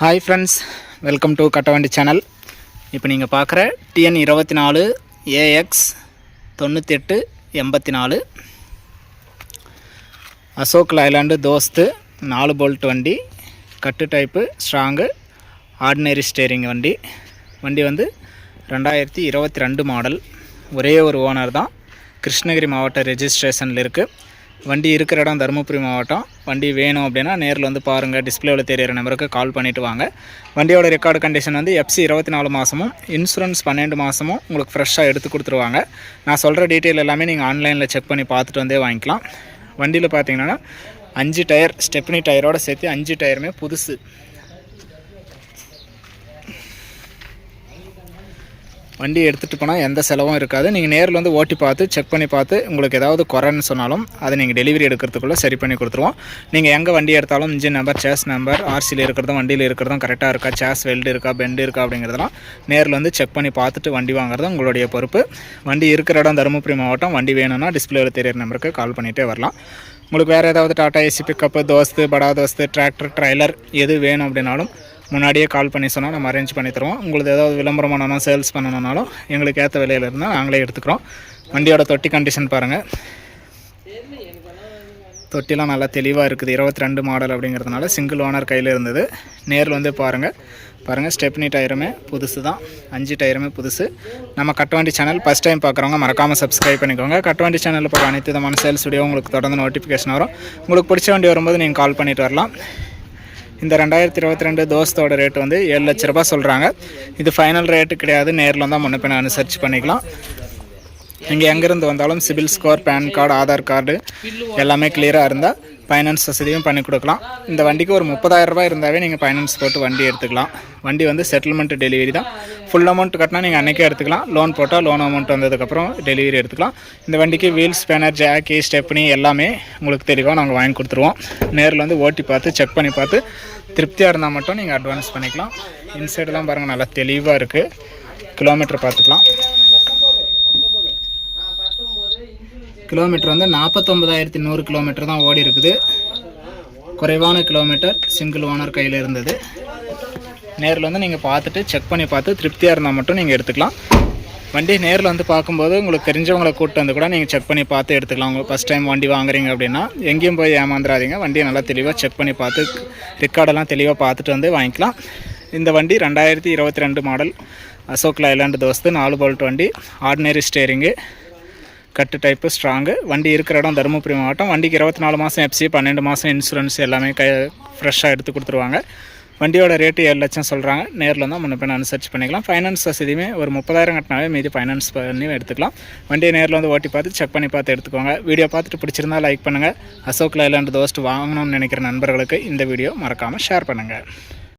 Hi friends welcome to Kattavandi channel இப்போ நீங்கள் பார்க்குற டிஎன் இருபத்தி நாலு ஏஎக்ஸ் தொண்ணூற்றி எட்டு எண்பத்தி நாலு அசோக் லைலாண்டு தோஸ்து நாலு போல்ட் வண்டி கட்டு டைப்பு ஸ்ட்ராங்கு ஆர்டினரி ஸ்டேரிங் வண்டி. வண்டி வந்து ரெண்டாயிரத்தி இருபத்தி ரெண்டு மாடல் ஒரே ஒரு ஓனர் தான். கிருஷ்ணகிரி மாவட்ட ரெஜிஸ்ட்ரேஷனில் இருக்குது வண்டி இருக்கிற இடம் தருமபுரி மாவட்டம். வண்டி வேணும் அப்படின்னா நேரில் வந்து பாருங்கள் டிஸ்பிளேவில் தெரியிற நம்பருக்கு கால் பண்ணிவிட்டு வாங்க. வண்டியோட ரெக்கார்டு கண்டிஷன் வந்து எஃப்சி இருபத்தி நாலு மாதமும் இன்சூரன்ஸ் பன்னெண்டு மாதமும் உங்களுக்கு ஃப்ரெஷ்ஷாக எடுத்து கொடுத்துருவாங்க. நான் சொல்கிற டீட்டெயில் எல்லாமே நீங்கள் ஆன்லைனில் செக் பண்ணி பார்த்துட்டு வந்தே வாங்கிக்கலாம். வண்டியில் பார்த்தீங்கன்னா அஞ்சு டயர் ஸ்டெப்னி டயரோட சேர்த்து அஞ்சு டயருமே புதுசு. வண்டி எடுத்துகிட்டு போனால் எந்த செலவும் இருக்காது. நீங்கள் நேரில் வந்து ஓட்டி பார்த்து செக் பண்ணி பார்த்து உங்களுக்கு ஏதாவது குறைன்னு சொன்னாலும் அதை நீங்கள் டெலிவரி எடுக்கிறதுக்குள்ளே சரி பண்ணி கொடுத்துருவோம். நீங்கள் எங்கே வண்டி எடுத்தாலும் இன்ஜின் நம்பர் சேஸ் நம்பர் ஆர்சியில் இருக்கிறதும் வண்டியில் இருக்கிறதும் கரெக்டாக இருக்கா? சேஸ் வெல்டு இருக்கா? பெண்டு இருக்கா? அப்படிங்கிறதெல்லாம் நேரில் வந்து செக் பண்ணி பார்த்துட்டு வண்டி வாங்குறது உங்களுடைய பொறுப்பு. வண்டி இருக்கிற இடம் தருமபுரி மாவட்டம். வண்டி வேணும்னா டிஸ்பிளேவில் தெரியிற நம்பருக்கு கால் பண்ணிகிட்டே வரலாம். உங்களுக்கு வேறு ஏதாவது டாட்டா ஏசி பிக்கப்பு தோஸ்து படா தோஸ்து டிராக்டர் ட்ரைலர் எது வேணும் அப்படின்னாலும் முன்னாடியே கால் பண்ணி சொன்னால் நம்ம அரேஞ்ச் பண்ணி தருவோம். உங்களுக்கு ஏதாவது விளம்பரம் பண்ணணும் சேல்ஸ் பண்ணணும்னாலும் எங்களுக்கு ஏற்ற விலையில் இருந்தால் நாங்களே எடுத்துக்கிறோம். வண்டியோட தொட்டி கண்டிஷன் பாருங்கள் தொட்டிலாம் நல்லா தெளிவாக இருக்குது. இருபத்தி ரெண்டு மாடல் அப்படிங்கிறதுனால சிங்கிள் ஓனர் கையில் இருந்தது. நேரில் வந்து பாருங்கள் பாருங்கள் ஸ்டெப்னி டயருமே புதுசு தான் அஞ்சு டயருமே புதுசு. நம்ம கட்டவண்டி சேனல் ஃபஸ்ட் டைம் பார்க்குறவங்க மறக்காமல் சப்ஸ்கிரைப் பண்ணிக்கோங்க. கட்டுவாண்டி சேனலில் பார்க்க அனைத்து விதமான சேல்ஸ் வீடியோ உங்களுக்கு தொடர்ந்து நோட்டிஃபிகேஷன் வரும். உங்களுக்கு பிடிச்ச வண்டி வரும்போது நீங்கள் கால் பண்ணிட்டு வரலாம். இந்த ரெண்டாயிரத்தி இருபத்தி ரெண்டு தோஸ்தோட ரேட் வந்து ஏழு லட்ச ரூபாய் சொல்கிறாங்க இது ஃபைனல் ரேட்டு கிடையாது. நேரில் வந்தால் முன்ன பின்ன அனுசரித்து பண்ணிக்கலாம். நீங்கள் எங்கேருந்து வந்தாலும் CIBIL score PAN card Aadhaar card எல்லாமே கிளியராக இருந்தால் ஃபைனான்ஸ் வசதியும் பண்ணி கொடுக்கலாம். இந்த வண்டிக்கு ஒரு முப்பதாயிரம் ரூபாய் இருந்தாவே நீங்கள் ஃபைனான்ஸ் போட்டு வண்டி எடுத்துக்கலாம். வண்டி வந்து செட்டில்மெண்ட் டெலிவரி தான். ஃபுல் அமௌண்ட் கட்டினா நீங்கள் அன்றைக்கே எடுத்துக்கலாம். லோன் போட்டால் லோன் அமௌண்ட் வந்ததுக்கப்புறம் டெலிவரி எடுத்துக்கலாம். இந்த வண்டிக்கு வீல்ஸ் பேனர் ஜாக்கி ஸ்டெப்னி எல்லாமே உங்களுக்கு தெளிவாக நாங்கள் வாங்கி கொடுத்துருவோம். நேரில் வந்து ஓட்டி பார்த்து செக் பண்ணி பார்த்து திருப்தியாக இருந்தால் மட்டும் நீங்கள் அட்வான்ஸ் பண்ணிக்கலாம். இன்சைடெலாம் பாருங்கள் நல்லா தெளிவாக இருக்குது கிலோமீட்டர் பார்த்துக்கலாம். கிலோமீட்டர் வந்து நாற்பத்தொம்பதாயிரத்தி நூறு கிலோமீட்டர் தான் ஓடி இருக்குது. குறைவான கிலோமீட்டர் சிங்கிள் ஓனர் கையில் இருந்தது. நேரில் வந்து நீங்கள் பார்த்துட்டு செக் பண்ணி பார்த்து திருப்தியாக இருந்தால் மட்டும் நீங்கள் எடுத்துக்கலாம். வண்டி நேரில் வந்து பார்க்கும்போது உங்களுக்கு தெரிஞ்சவங்களை கூப்பிட்டு வந்து கூட நீங்கள் செக் பண்ணி பார்த்து எடுத்துக்கலாம். உங்களுக்கு ஃபஸ்ட் டைம் வண்டி வாங்குறீங்க அப்படின்னா எங்கேயும் போய் ஏமாந்துடாதீங்க வண்டியை நல்லா தெளிவாக செக் பண்ணி பார்த்து ரெக்கார்டெல்லாம் தெளிவாக பார்த்துட்டு வந்து வாங்கிக்கலாம். இந்த வண்டி ரெண்டாயிரத்தி இருபத்தி ரெண்டு மாடல் அசோக் லைலாண்டு தோஸ்து நாலு போல்ட் வண்டி ஆர்டினரி ஸ்டேரிங்கு கட்டு டைப்பு ஸ்ட்ராங்கு வண்டி இருக்கிற இடம் தருமபுரி மாவட்டம். வண்டிக்கு இருபத்தி நாலு மாதம் எஃப்சி பன்னெண்டு மாதம் இன்சூரன்ஸ் எல்லாமே க ஃப்ரெஷ்ஷாக எடுத்து கொடுத்துருவாங்க. வண்டியோட ரேட்டு ஏழு லட்சம் சொல்கிறாங்க நேரில் வந்து முன்ன பின் அனுசரிச்சு பண்ணிக்கலாம். ஃபைனான்ஸ் வசதியுமே ஒரு முப்பதாயிரம் கட்டினாவே மீதி ஃபைனான்ஸ் பண்ணி எடுத்துக்கலாம். வண்டியை நேரில் வந்து ஓட்டி பார்த்து செக் பண்ணி பார்த்து எடுத்துக்கோங்க. வீடியோ பார்த்துட்டு பிடிச்சிருந்தா லைக் பண்ணுங்கள் அசோக் லைலாண்ட் தோஸ்ட் வாங்கணும்னு நினைக்கிற நண்பர்களுக்கு இந்த வீடியோ மறக்காமல் ஷேர் பண்ணுங்கள்